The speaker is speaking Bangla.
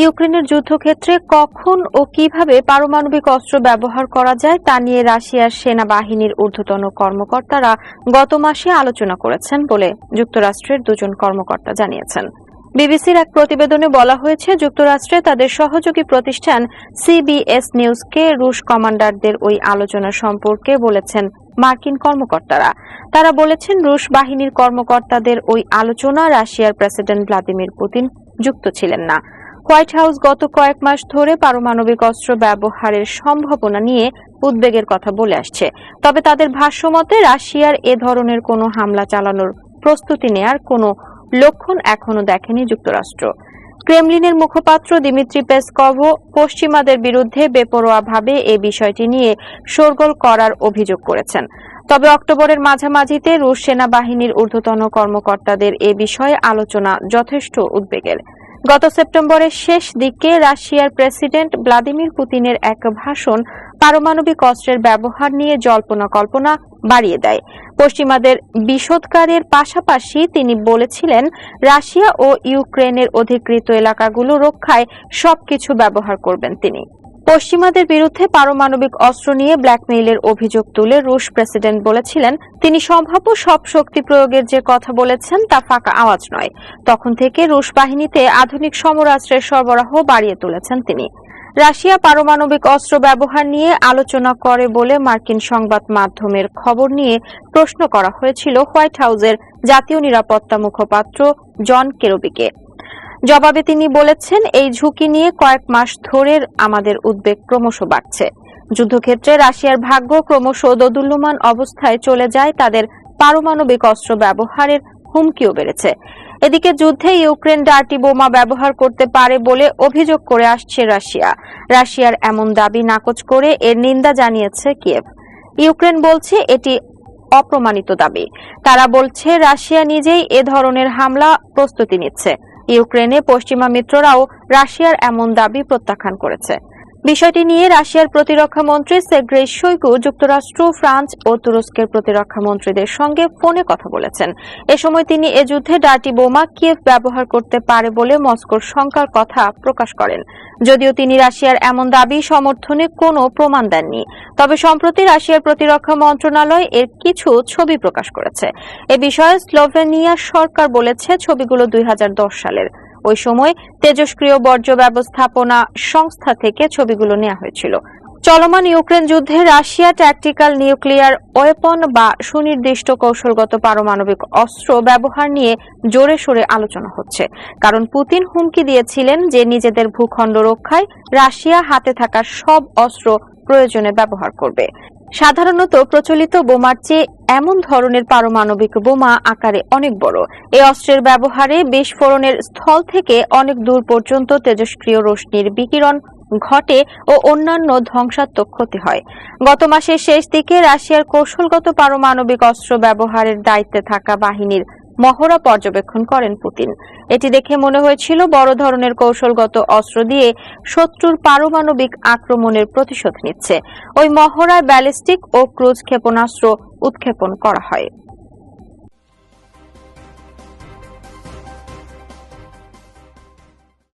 ইউক্রেনের যুদ্ধক্ষেত্রে কখন ও কীভাবে পারমাণবিক অস্ত্র ব্যবহার করা যায় তা নিয়ে রাশিয়ার সেনাবাহিনীর ঊর্ধ্বতন কর্মকর্তারা গত মাসে আলোচনা করেছেন বলে যুক্তরাষ্ট্রের দুজন কর্মকর্তা জানিয়েছেন। বিবিসির এক প্রতিবেদনে বলা হয়েছে, যুক্তরাষ্ট্রে তাদের সহযোগী প্রতিষ্ঠান সিবিএস নিউজকে রুশ কমান্ডারদের ওই আলোচনা সম্পর্কে বলেছেন মার্কিন কর্মকর্তারা। তারা বলেছেন, রুশ বাহিনীর কর্মকর্তাদের ওই আলোচনা রাশিয়ার প্রেসিডেন্ট ভ্লাদিমির পুতিন যুক্ত ছিলেন না। হোয়াইট হাউস গত কয়েক মাস ধরে পারমাণবিক অস্ত্র ব্যবহারের সম্ভাবনা নিয়ে উদ্বেগের কথা বলে আসছে। তবে তাদের ভাষ্যমতে রাশিয়ার এ ধরনের কোনো হামলা চালানোর প্রস্তুতি নেয়ার কোনো লক্ষণ এখনও দেখেনি যুক্তরাষ্ট্র। ক্রেমলিনের মুখপাত্র দিমিত্রি পেসকভ পশ্চিমাদের বিরুদ্ধে বেপরোয়াভাবে এ বিষয়টি নিয়ে শোরগোল করার অভিযোগ করেছেন। তবে অক্টোবরের মাঝামাঝিতে রুশ সেনাবাহিনীর ঊর্ধ্বতন কর্মকর্তাদের এ বিষয়ে আলোচনা যথেষ্ট উদ্বেগের। গত সেপ্টেম্বরের শেষ দিকে রাশিয়ার প্রেসিডেন্ট ভ্লাদিমির পুতিনের এক ভাষণ পারমাণবিক অস্ত্রের ব্যবহার নিয়ে জল্পনা কল্পনা বাড়িয়ে দেয়। পশ্চিমাদের বিষোদকারের পাশাপাশি তিনি বলেছিলেন, রাশিয়া ও ইউক্রেনের অধিকৃত এলাকাগুলো রক্ষায় সবকিছু ব্যবহার করবেন তিনি। পশ্চিমাদের বিরুদ্ধে পারমাণবিক অস্ত্র নিয়ে ব্ল্যাকমেইলের অভিযোগ তুলে রুশ প্রেসিডেন্ট বলেছিলেন, তিনি সম্ভাব্য সব শক্তি প্রয়োগের যে কথা বলেছেন তা ফাঁকা আওয়াজ নয়। তখন থেকে রুশ বাহিনীতে আধুনিক সমরাস্ত্রের সরবরাহ বাড়িয়ে তুলেছেন তিনি। রাশিয়া পারমাণবিক অস্ত্র ব্যবহার নিয়ে আলোচনা করে বলে মার্কিন সংবাদ মাধ্যমের খবর নিয়ে প্রশ্ন করা হয়েছিল হোয়াইট হাউসের জাতীয় নিরাপত্তা মুখপাত্র জন কেরবিকে। জবাবে তিনি বলেছেন, এই ঝুঁকি নিয়ে কয়েক মাস ধরে আমাদের উদ্বেগ ক্রমশ বাড়ছে। যুদ্ধক্ষেত্রে রাশিয়ার ভাগ্য ক্রমশ দোদুল্যমান অবস্থায় চলে যায়, তাদের পারমাণবিক অস্ত্র ব্যবহারের হুমকিও বেড়েছে। এদিকে যুদ্ধে ইউক্রেন ডার্টি বোমা ব্যবহার করতে পারে বলে অভিযোগ করে আসছে রাশিয়া। রাশিয়ার এমন দাবি নাকচ করে এর নিন্দা জানিয়েছে কিয়েভ। ইউক্রেন বলছে, এটি অপ্রমাণিত দাবি। তারা বলছে, রাশিয়া নিজেই এ ধরনের হামলা প্রস্তুতি নিচ্ছে। ইউক্রেনে পশ্চিমা মিত্ররাও রাশিয়ার এমন দাবি প্রত্যাখ্যান করেছে। বিষয়টি নিয়ে রাশিয়ার প্রতিরক্ষা মন্ত্রী সেগ্রেই শৈকু যুক্তরাষ্ট্র, ফ্রান্স ও তুরস্কের প্রতিরক্ষা মন্ত্রীদের সঙ্গে ফোনে কথা বলেছেন। এ সময় তিনি এ যুদ্ধে ডার্টি বোমা কিয়েভ ব্যবহার করতে পারে বলে মস্কোর শঙ্কার কথা প্রকাশ করেন। যদিও তিনি রাশিয়ার এমন দাবি সমর্থনে কোনো প্রমাণ দেননি। তবে সম্প্রতি রাশিয়ার প্রতিরক্ষা মন্ত্রণালয় এর কিছু ছবি প্রকাশ করেছে। এ বিষয়ে স্লোভেনিয়া সরকার বলেছে ছবিগুলো দুই হাজার দশ সালের। ওই সময় তেজস্ক্রিয় বর্জ্য ব্যবস্থাপনা সংস্থা থেকে ছবিগুলো নেওয়া হয়েছিল। চলমান ইউক্রেন যুদ্ধে রাশিয়া ট্যাকটিক্যাল নিউক্লিয়ার ওয়েপন বা সুনির্দিষ্ট কৌশলগত পারমাণবিক অস্ত্র ব্যবহার নিয়ে জোরে সোরে আলোচনা হচ্ছে। কারণ পুতিন হুমকি দিয়েছিলেন যে নিজেদের ভূখণ্ড রক্ষায় রাশিয়া হাতে থাকা সব অস্ত্র প্রয়োজনে ব্যবহার করবে। সাধারণত প্রচলিত বোমার চেয়ে এমন ধরনের পারমাণবিক বোমা আকারে অনেক বড়। এই অস্ত্রের ব্যবহারে বিস্ফোরণের স্থল থেকে অনেক দূর পর্যন্ত তেজস্ক্রিয় রশ্মির বিকিরণ ঘটে ও অন্যান্য ধ্বংসাত্মক ক্ষতি হয়। গত মাসের শেষ দিকে রাশিয়ার কৌশলগত পারমাণবিক অস্ত্র ব্যবহারের দায়িত্বে থাকা বাহিনীর মহড়া পর্যবেক্ষণ করেন পুতিন। এটি দেখে মনে হয়েছিল বড় ধরনের কৌশলগত অস্ত্র দিয়ে শত্রুর পারমাণবিক আক্রমণের প্রতিশোধ নিচ্ছে। ওই মহড়ায় ব্যালিস্টিক ও ক্রুজ ক্ষেপণাস্ত্র উৎক্ষেপণ করা হয়।